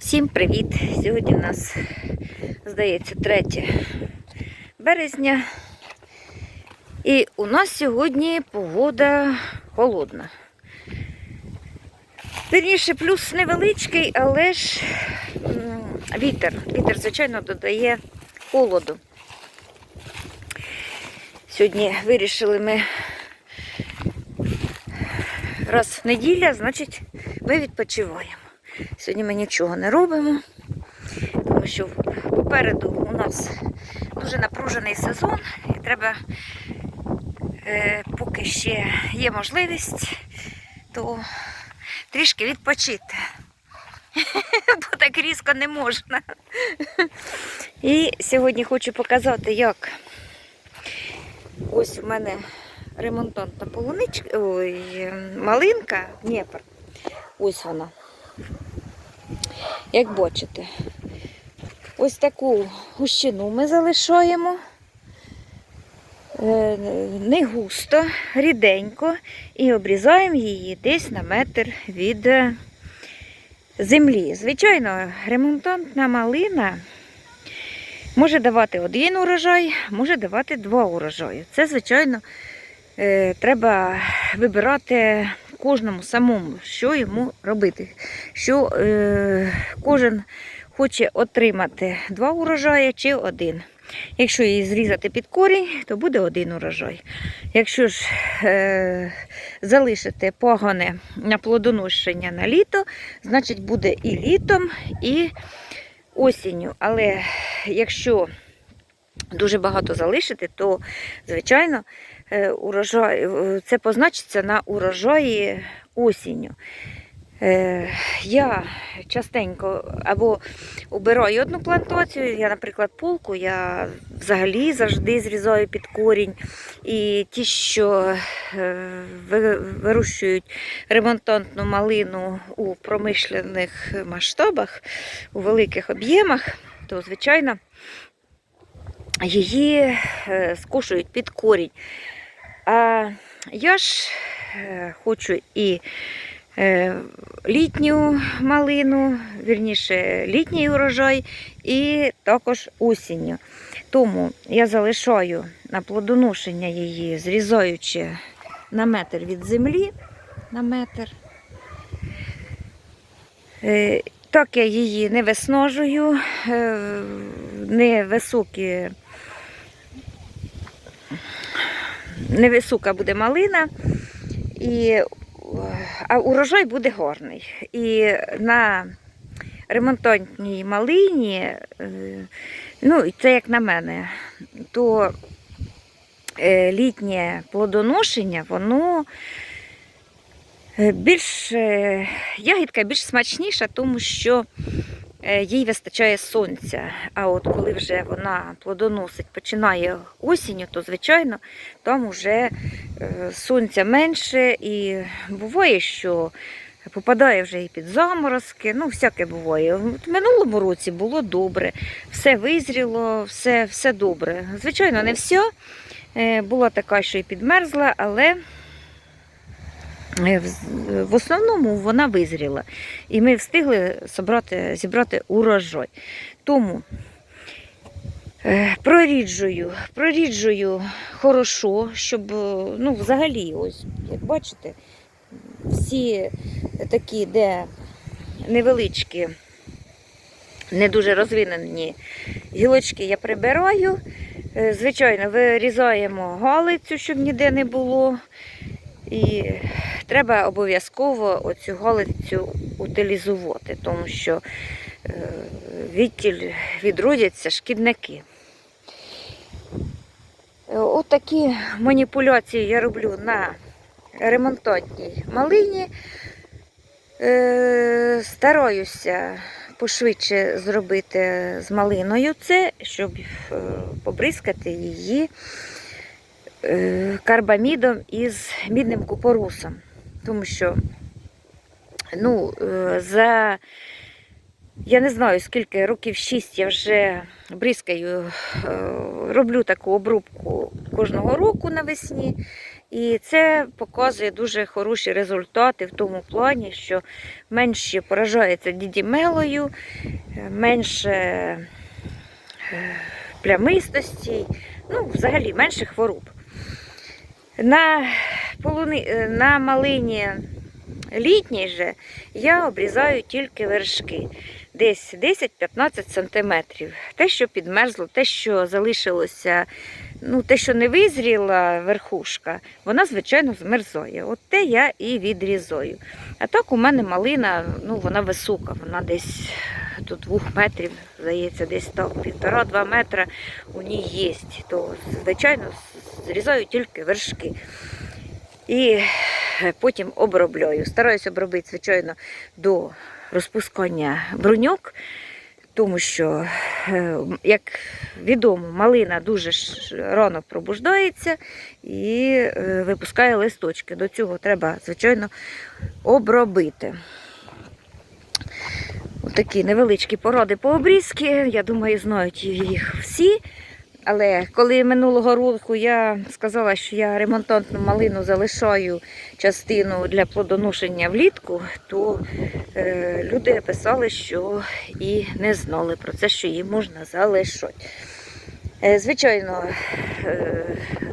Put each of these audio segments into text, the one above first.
Всім привіт! Сьогодні у нас, здається, 3 березня. І у нас сьогодні погода холодна. Вірніше, плюс невеличкий, але ж вітер. Вітер, звичайно, додає холоду. Сьогодні вирішили ми раз неділя, значить, ми відпочиваємо. Сьогодні ми нічого не робимо, тому що попереду у нас дуже напружений сезон і треба, е, поки ще є можливість, то трішки відпочити. Бо так різко не можна. І сьогодні хочу показати, як ось у мене ремонтантна полуничка, ой, малинка, Дніпр. Ось вона. Як бачите, ось таку гущину ми залишаємо. Е, Не густо, ріденько, і обрізаємо її десь на метр від е, землі. Звичайно, ремонтантна малина може давати один урожай, може давати два урожаї. Це, звичайно, е, треба вибирати кожному самому, що йому робити. Що е, кожен хоче отримати два урожаї чи один. Якщо її зрізати під корінь, то буде один урожай. Якщо ж е, залишити погоне на плодоношення на літо, значить буде і літом, і осінню. Але якщо дуже багато залишити, то, звичайно, е, урожай, е, це позначиться на урожаї осінню. Е, Я частенько або убираю одну плантацію, я, наприклад, полку, я взагалі завжди зрізаю під корінь. І ті, що вирощують ремонтантну малину у промишлених масштабах, у великих об'ємах, то, звичайно, її е, скошують під корінь. А я ж е, хочу і е, літню малину, вірніше, літній урожай, і також осінню. Тому я залишаю на плодоношення її, зрізаючи на метр від землі. На метр. Так я її не виснажую, е, невисокі, невисока буде малина, і, а урожай буде гарний. І на ремонтантній малині, е, ну, і це як на мене, то е, літнє плодоношення, воно е, більш ягідка більш смачніша, тому що їй вистачає сонця. А от коли вже вона плодоносить, починає осінню, то звичайно там вже е, сонця менше і буває, що попадає вже і під заморозки, ну всяке буває. В минулому році було добре, все визріло, все, все добре. Звичайно, не все. Е, Була така, що і підмерзла, але е, в- в основному вона визріла. І ми встигли зібрати, зібрати урожай. Тому е, проріджую, проріджую хорошо, щоб, е, ну, взагалі, ось, як бачите, всі такі, де невеличкі, не дуже розвинені гілочки я прибираю. Е, Звичайно, вирізаємо галицю, щоб ніде не було. І треба обов'язково оцю галицю утилізувати, тому що е, відтіль відродяться шкідники. Е, Отакі маніпуляції я роблю на ремонтантній малині. Е, Стараюся пошвидше зробити з малиною це, щоб побризкати її карбамідом із мідним купорусом. Тому що ну, е, за я не знаю скільки років 6 я вже бризкаю, е, роблю таку обрубку кожного року навесні. І це показує дуже хороші результати в тому плані, що менше поражається дідімелою, е, менше е, плямистості, ну, взагалі менше хвороб. На, полуни... е, на малині літній же я обрізаю тільки вершки. Десь 10-15 сантиметрів. Те, що підмерзло, те, що залишилося, ну, те, що не визріла верхушка, вона, звичайно, змерзає. От те я і відрізаю. А так у мене малина, ну, вона висока, вона десь до двох метрів, здається, десь так, півтора-два метра у ній є. То, звичайно, зрізаю тільки вершки. І потім обробляю. Стараюсь обробити, звичайно, до розпускання бруньок, тому що, е, як відомо, малина дуже рано пробуждається і е, випускає листочки. До цього треба, звичайно, обробити. Такі невеличкі породи по обрізки. Я думаю, знають їх всі. Але коли минулого року я сказала, що я ремонтантну малину залишаю частину для плодоношення влітку, то е, люди писали, що і не знали про це, що її можна залишати. Е, звичайно, е,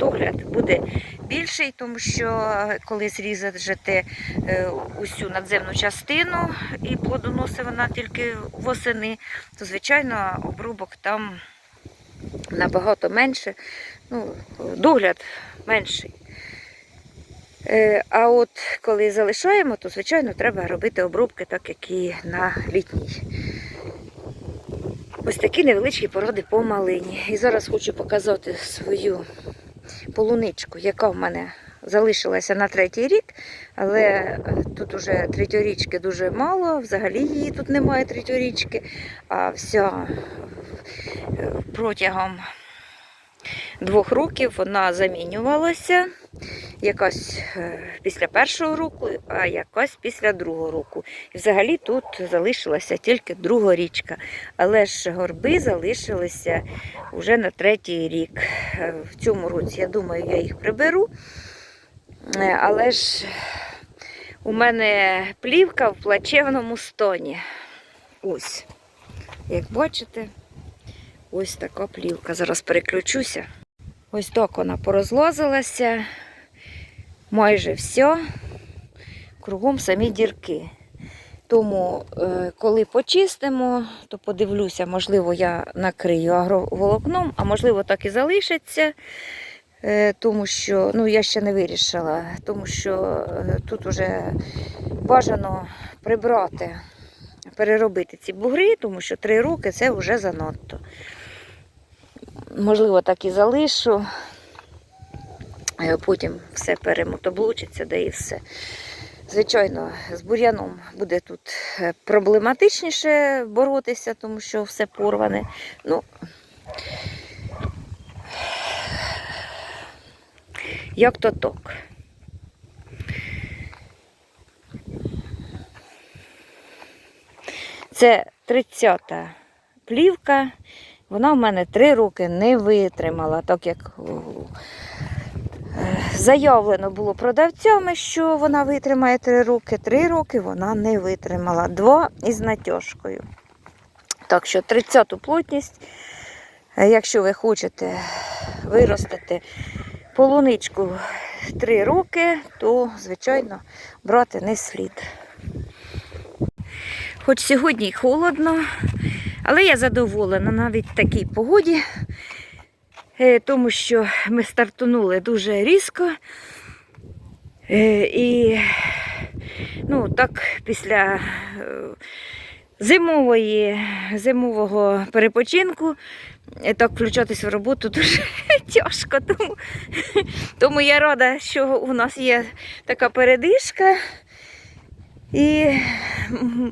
догляд буде більший, тому що коли зрізати е, усю надземну частину і плодоносить вона тільки восени, то звичайно обрубок там набагато менше, ну, догляд менший. Е, А от коли залишаємо, то, звичайно, треба робити обробки, так як і на літній. Ось такі невеличкі породи по малині. І зараз хочу показати свою полуничку, яка в мене залишилася на третій рік, але тут уже третьорічки дуже мало, взагалі її тут немає третьорічки, а вся е, протягом двох років вона замінювалася. Якась е, після першого року, а якась після другого року. І взагалі тут залишилася тільки другорічка. Але ж горби залишилися вже на третій рік. Е, В цьому році, я думаю, я їх приберу. Е, Але ж у мене плівка в плачевному стоні. Ось. Як бачите, ось така плівка. Зараз переключуся. Ось так вона порозлазилася. Майже все. Кругом самі дірки. Тому, е, коли почистимо, то подивлюся, можливо, я накрию агроволокном, а можливо, так і залишиться. Е, Тому що, ну, я ще не вирішила, тому що е, тут вже бажано прибрати, переробити ці бугри, тому що три роки це вже занадто. Можливо, так і залишу. Потім все перемотоблучиться, да і все. Звичайно, з бур'яном буде тут е, проблематичніше боротися, тому що все порване. Ну, як то так. Це 30-та плівка. Вона в мене 3 роки не витримала, так як заявлено було продавцями, що вона витримає 3 роки. 3 роки вона не витримала. Два із натяжкою. Так що 30-ту плотність, е, якщо ви хочете виростити полуничку 3 роки, то, звичайно, брати не слід. Хоч сьогодні холодно, але я задоволена навіть в такій погоді, тому що ми стартунули дуже різко. Е, І ну, так після е, зимової, зимового перепочинку е, так включатись в роботу дуже тяжко. Тому, тому я рада, що у нас є така передишка. І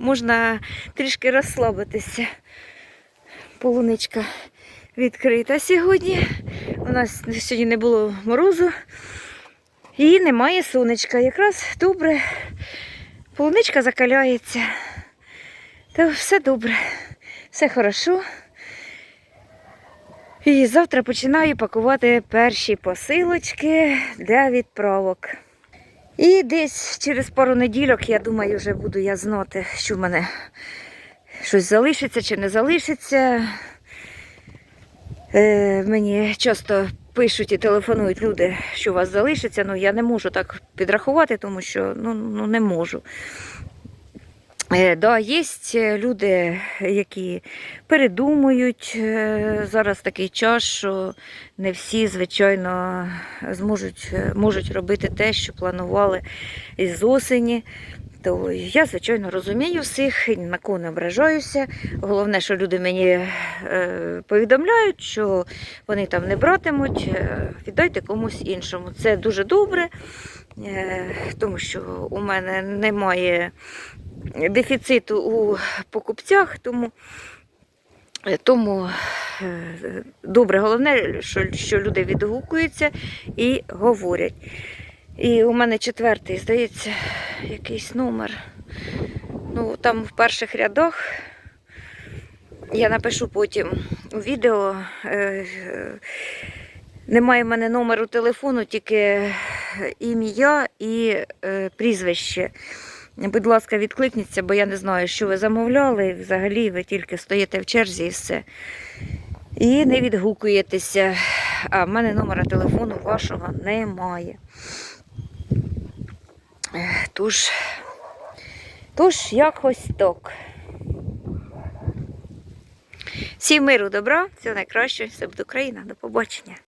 можна трішки розслабитися. Полуничка відкрита сьогодні. У нас сьогодні не було морозу і немає сонечка. Якраз добре. Полуничка закаляється. Та все добре, все хорошо. І завтра починаю пакувати перші посилочки для відправок. І десь через пару недільок, я думаю, вже буду я знати, що в мене щось залишиться чи не залишиться. Е, мені часто пишуть і телефонують люди, що у вас залишиться. Ну я не можу так підрахувати, тому що ну, ну не можу. Е, да, є люди, які передумують. Е, Зараз такий час, що не всі, звичайно, зможуть е, можуть робити те, що планували із осені. То я, звичайно, розумію всіх, на кого не ображаюся. Головне, що люди мені е, повідомляють, що вони там не братимуть, е, віддайте комусь іншому. Це дуже добре, е, тому що у мене немає дефіциту у покупцях, тому, тому добре, головне, що, що люди відгукуються і говорять. І у мене четвертий, здається, якийсь номер. Ну, там в перших рядах я напишу потім у відео. е, е, Немає в мене номеру телефону, тільки ім'я і е, прізвище. Будь ласка, відкликніться, бо я не знаю, що ви замовляли. Взагалі ви тільки стоїте в черзі і все. І не відгукуєтеся. А в мене номера телефону вашого немає. Тож, тож якось так. Всім миру, добра, всього найкращого, все буде Україна. До побачення.